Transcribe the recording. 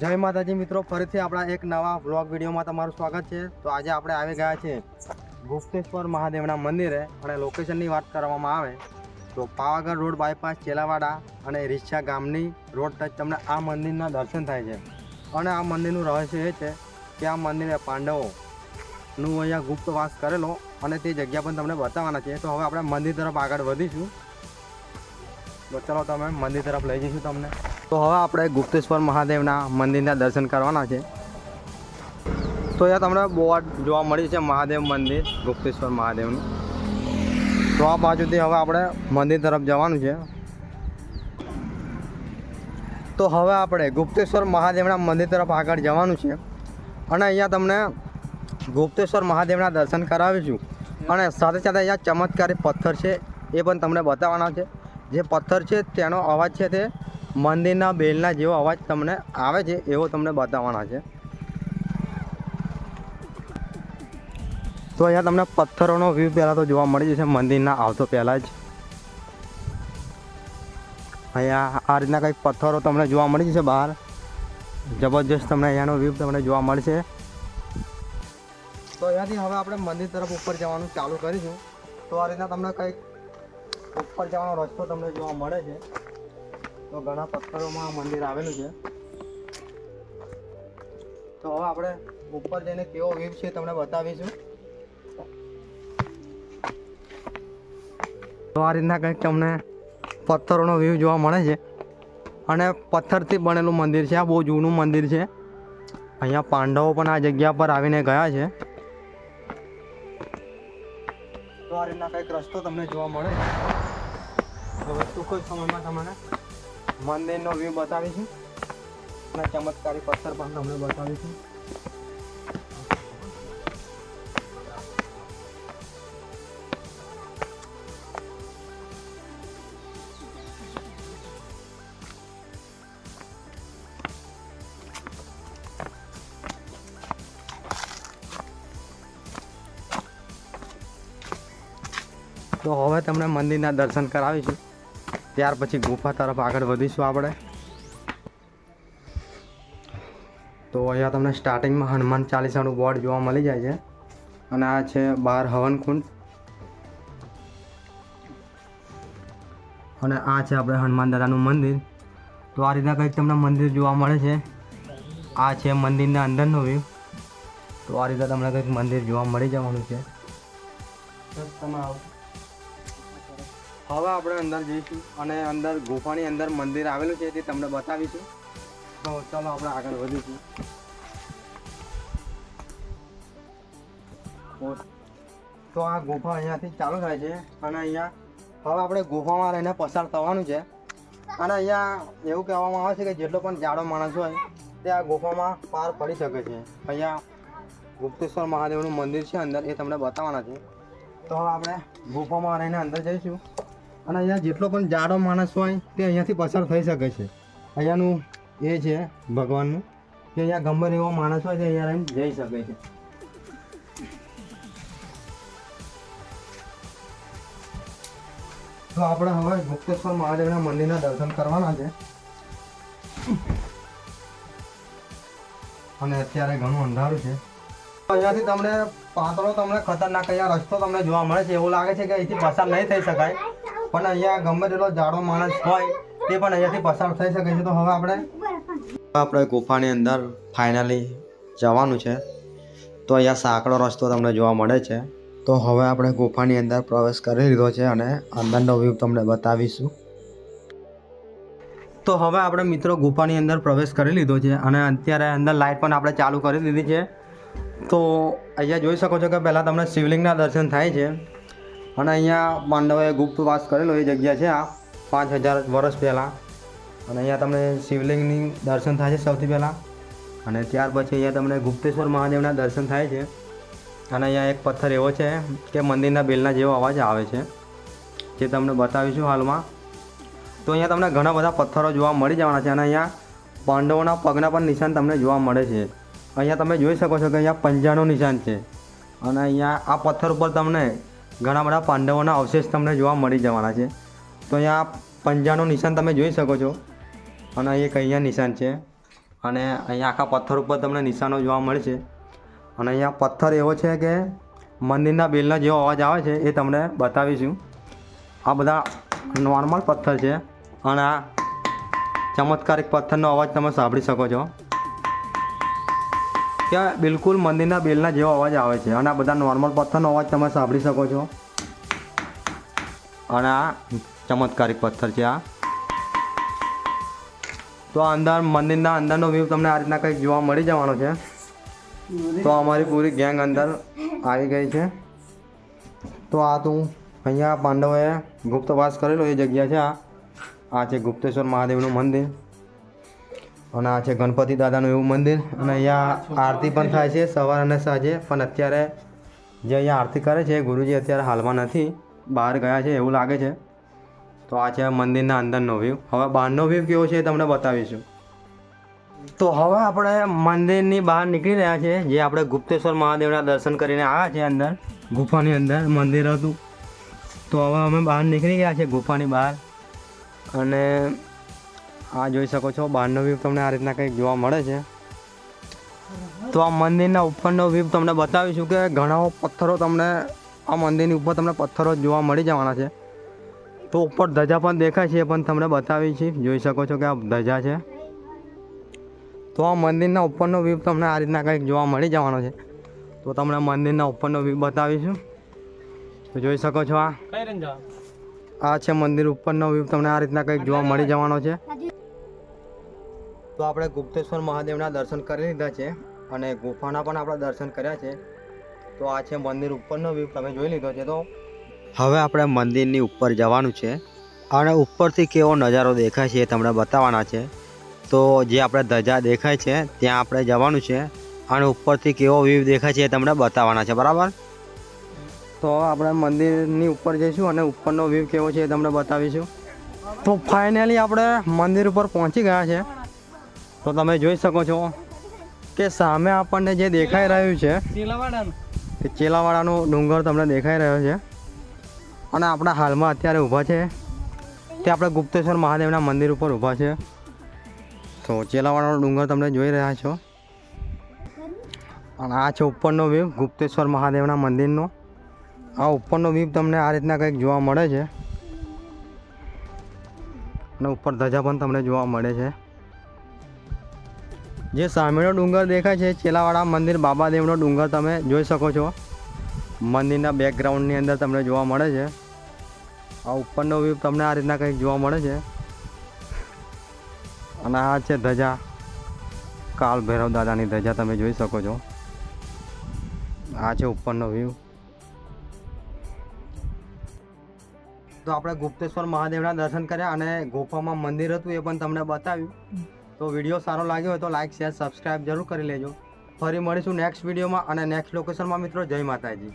જય માતાજી મિત્રો, ફરીથી આપણા એક નવા વ્લોગ વિડીયોમાં તમારું સ્વાગત છે. તો આજે આપણે આવી ગયા છે ગુપ્તેશ્વર મહાદેવના મંદિરે અને લોકેશનની વાત કરવામાં આવે તો પાવાગઢ રોડ બાયપાસ ચેલાવાડા અને રીછા ગામની રોડ ટચ તમને આ મંદિરના દર્શન થાય છે. અને આ મંદિરનું રહસ્ય એ છે કે આ મંદિરે પાંડવોનું અહીંયા ગુપ્ત વાસ કરેલો અને તે જગ્યા પણ તમને બતાવવાના છે. તો હવે આપણે મંદિર તરફ આગળ વધીશું. તો ચલો તમે મંદિર તરફ લઈ જઈશું તમને. તો હવે આપણે ગુપ્તેશ્વર મહાદેવના મંદિરના દર્શન કરવાના છે. તો અહીંયા તમને બોર્ડ જોવા મળી છે મહાદેવ મંદિર, ગુપ્તેશ્વર મહાદેવનું. તો આ બાજુથી હવે આપણે મંદિર તરફ જવાનું છે. તો હવે આપણે ગુપ્તેશ્વર મહાદેવના મંદિર તરફ આગળ જવાનું છે. અને અહીંયા તમને ગુપ્તેશ્વર મહાદેવના દર્શન કરાવીશું. અને સાથે સાથે અહીંયા ચમત્કારી પથ્થર છે એ પણ તમને બતાવવાના છે. જે પથ્થર છે તેનો અવાજ છે તે મંદિરના બેલના જેવો અવાજ તમને આવે છે એવો તમને બતાવવાના છે. તો અહીંયા તમને પથ્થરોનો વ્યૂ પહેલાં તો જોવા મળી જશે, મંદિરના આવતો પહેલાં જ. અહીંયા આ રીતના કંઈક પથ્થરો તમને જોવા મળી જશે બહાર. જબરજસ્ત તમને અહીંયાનો વ્યૂ તમને જોવા મળશે. તો અહીંયાથી હવે આપણે મંદિર તરફ ઉપર જવાનું ચાલુ કરીશું. તો આ રીતના તમને કંઈક ઉપર જવાનો રસ્તો તમને જોવા મળે છે. તો ઘણા પથ્થરોમાં મંદિર આવેલું છે. તો હવે આપણે ઉપર જઈને કેવો વ્યૂ છે તમને બતાવીશું. તો આ રીતના કંઈક તમને પથ્થરોનો વ્યૂ જોવા મળે છે. અને પથ્થરથી બનેલું મંદિર છે. આ બહુ જૂનું મંદિર છે. અહીંયા પાંડવો પણ આ જગ્યા પર આવીને ગયા છે. તો આ રીતના કંઈક રસ્તો તમને જોવા મળે છે. હવે ટૂંક જ સમયમાં તમને મંદિરનો વ્યૂ બતાવીશું અને ચમત્કારી પથ્થર પણ તમને બતાવીશું તો હવે તમને મંદિરના દર્શન કરાવીશું. ત્યાર પછી ગુફા તરફ આગળ વધીશું આપણે. તો અહીંયા તમને સ્ટાર્ટિંગમાં હનુમાન ચાલીસાનું બોર્ડ જોવા મળી જાય છે. અને આ છે બહાર હવનકુંડ. અને આ છે આપણે હનુમાન દાદાનું મંદિર. તો આ રીતના કંઈક તમને મંદિર જોવા મળે છે. આ છે મંદિરના અંદરનો વ્યૂ તો આ રીતે તમને કંઈક મંદિર જોવા મળી જવાનું છે. તમે આવો હવે આપણે અંદર જઈશું અને અંદર ગુફાની અંદર મંદિર આવેલું છે તે તમને બતાવીશું. તો ચાલો આપણે આગળ વધીશું. તો- આ ગુફા અહીંયાથી ચાલુ થાય છે અને અહીંયા હવે આપણે ગુફામાં રહીને પસાર થવાનું છે. અને અહીંયા એવું કહેવામાં આવે છે કે જેટલો પણ જાડો માણસ હોય તે આ ગુફામાં પાર પડી શકે છે. અહીંયા ગુપ્તેશ્વર મહાદેવનું મંદિર છે અંદર, એ તમને બતાવવાના છે. તો હવે આપણે ગુફામાં રહીને અંદર જઈશું. અને અહીંયા જેટલો પણ જાડો માણસ હોય, તે અહીંયાથી પસાર થઈ શકે છે. અહીંયાનું એ છે ભગવાનનું, કે અહીંયા ગમે એવો માણસ હોય, તે અહીંયા રહીને જઈ શકે છે. તો આપણે હવે ગુપ્તેશ્વર મહાદેવના મંદિરના દર્શન કરવાના છે. અને અત્યારે ઘણું અંધારું છે. અહીંયાથી તમને પાતળો, તમને ખતરનાક અહીંયા રસ્તો તમને જોવા મળે છે. એવું લાગે છે કે અહીંથી પસાર નહીં થઈ શકાય. પણ અહીંયા ગમે તેટલો જાડો માણસ હોય, તે પણ અહીંયાથી પસાર થઈ શકે છે. તો હવે આપણે આપણે ગુફાની અંદર ફાઇનલી જવાનું છે. તો અહીંયા સાંકડો રસ્તો તમને જોવા મળે છે. તો હવે આપણે ગુફાની અંદર પ્રવેશ કરી લીધો છે અને અંદરનો વ્યૂ તમને બતાવીશું. તો હવે આપણે મિત્રો ગુફાની અંદર પ્રવેશ કરી લીધો છે અને અત્યારે અંદર લાઇટ પણ આપણે ચાલુ કરી દીધી છે. તો અહીંયા જોઈ શકો છો કે પહેલાં તમને શિવલિંગના દર્શન થાય છે. અને અહીંયા પાંડવોએ ગુપ્તવાસ કરેલો એ જગ્યા છે આ પાંચ હજાર વર્ષ પહેલાં. અને અહીંયા તમને શિવલિંગની દર્શન થાય છે સૌથી પહેલાં. અને ત્યાર પછી અહીંયા તમને ગુપ્તેશ્વર મહાદેવના દર્શન થાય છે. અને અહીંયા એક પથ્થર એવો છે કે મંદિરના બેલના જેવો અવાજ આવે છે, જે તમને બતાવીશું હાલમાં. તો અહીંયા તમને ઘણા બધા પથ્થરો જોવા મળી જવાના છે અને અહીંયા પાંડવોના પગના પણ નિશાન તમને જોવા મળે છે. અહીંયા તમે જોઈ શકો છો કે અહીંયા પંજાનું નિશાન છે. અને અહીંયા આ પથ્થર ઉપર તમને ઘણા બધા પાંડવોના અવશેષ તમને જોવા મળી જવાના છે. તો અહીંયા પંજાનું નિશાન તમે જોઈ શકો છો. અને એક અહીંયા નિશાન છે. અને અહીંયા આખા પથ્થર ઉપર તમને નિશાનો જોવા મળે છે. અને અહીંયા પથ્થર એવો છે કે મંદિરના બેલનો જેવો અવાજ આવે છે એ તમને બતાવીશું. આ બધા નોર્મલ પથ્થર છે. અને આ ચમત્કારિક પથ્થરનો અવાજ તમે સાંભળી શકો છો. કે બિલકુલ મંદિરના બેલના જેવો અવાજ આવે છે. અને આ બધા નોર્મલ પથ્થરનો અવાજ તમે સાંભળી શકો છો. અને આ ચમત્કારિક પથ્થર છે આ. તો અંદર મંદિરના અંદરનો વ્યૂ તમને આ રીતના કંઈક જોવા મળી જવાનો છે. તો અમારી પૂરી ગેંગ અંદર આવી ગઈ છે. તો આ તું અહીંયા પાંડવોએ ગુપ્તવાસ કરેલો એ જગ્યા છે આ. આ છે ગુપ્તેશ્વર મહાદેવનું મંદિર. અને આ છે ગણપતિ દાદાનું એવું મંદિર. અને અહીંયા આરતી પણ થાય છે સવાર અને સાંજે. પણ અત્યારે જે અહીંયા આરતી કરે છે, ગુરુજી અત્યારે હાલમાં નથી. બહાર ગયા છે એવું લાગે છે. તો આ છે મંદિરના અંદરનો વ્યૂ હવે બહારનો વ્યૂ કેવો છે તમને બતાવીશું. તો હવે આપણે મંદિરની બહાર નીકળી રહ્યા છે જે આપણે ગુપ્તેશ્વર મહાદેવના દર્શન કરીને આવ્યા છે અંદર, ગુફાની અંદર, મંદિર હતું. તો હવે અમે બહાર નીકળી ગયા છે ગુફાની બહાર. અને આ જોઈ શકો છો બહારનો વ્યૂ તમને આ રીતના કંઈક જોવા મળે છે. તો આ મંદિરના ઉપરનો વ્યૂ તમને બતાવીશું કે ઘણા પથ્થરો તમને આ મંદિરની ઉપર તમને પથ્થરો જોવા મળી જવાના છે. તો ઉપર ધજા પણ દેખાય છે એ પણ તમને બતાવી છે જોઈ શકો છો કે આ ધજા છે. તો આ મંદિરના ઉપરનો વ્યૂ તમને આ રીતના કંઈક જોવા મળી જવાનો છે. તો તમને મંદિરના ઉપરનો વ્યૂ બતાવીશું. તો જોઈ શકો છો આ. આ છે મંદિર ઉપરનો વ્યૂ તમને આ રીતના કંઈક જોવા મળી જવાનો છે. તો આપણે ગુપ્તેશ્વર મહાદેવના દર્શન કરી લીધા છે અને ગુફાના પણ આપણે દર્શન કર્યા છે. તો આ છે મંદિર ઉપરનો વ્યૂ તમે જોઈ લીધો છે તો. હવે આપણે મંદિરની ઉપર જવાનું છે અને ઉપરથી કેવો નજારો દેખાય છે એ તમને બતાવવાના છે. તો જે આપણે ધજા દેખાય છે ત્યાં આપણે જવાનું છે અને ઉપરથી કેવો વ્યૂ દેખાય છે એ તમને બતાવવાના છે, બરાબર? તો આપણે મંદિરની ઉપર જઈશું અને ઉપરનો વ્યૂ કેવો છે એ તમને બતાવીશું. તો ફાઇનલી આપણે મંદિર ઉપર પહોંચી ગયા છે. તો તમે જોઈ શકો છો કે સામે આપણને જે દેખાઈ રહ્યું છે એ ચેલાવાડાનો ડુંગર તમને દેખાઈ રહ્યો છે. અને આપણા હાલમાં અત્યારે ઊભા છે. તે આપણે ગુપ્તેશ્વર મહાદેવના મંદિર ઉપર ઊભા છે. તો ચેલાવાડાનો ડુંગર તમને જોઈ રહ્યા છો. અને આ છે ઉપરનો વ્યૂ ગુપ્તેશ્વર મહાદેવના મંદિરનો. આ ઉપરનો વ્યૂ તમને આ રીતના કંઈક જોવા મળે છે. અને ઉપર ધજા પણ તમને જોવા મળે છે. જે સામેનો ડુંગર દેખાય છે ચેલાવાડા મંદિર બાબાદેવનો ડુંગર તમે જોઈ શકો છો. મંદિરના બેકગ્રાઉન્ડની અંદર તમને જોવા મળે છે. આ ઉપરનો વ્યૂ તમને આ રીતના કંઈક જોવા મળે છે. અને આ છે ધજા. કાલ ભૈરવ દાદાની ધજા તમે જોઈ શકો છો. આ છે ઉપરનો વ્યૂ તો આપણે ગુપ્તેશ્વર મહાદેવના દર્શન કર્યા અને ગુફામાં મંદિર હતું એ પણ તમને બતાવ્યું. તો વીડિયો સારો લાગ્યો હોય તો લાઈક શેર સબસ્ક્રાઈબ જરૂર કરી લેજો. ફરી મળીશું નેક્સ્ટ વિડીયોમાં અને નેક્સ્ટ લોકેશનમાં મિત્રો. જય માતાજી.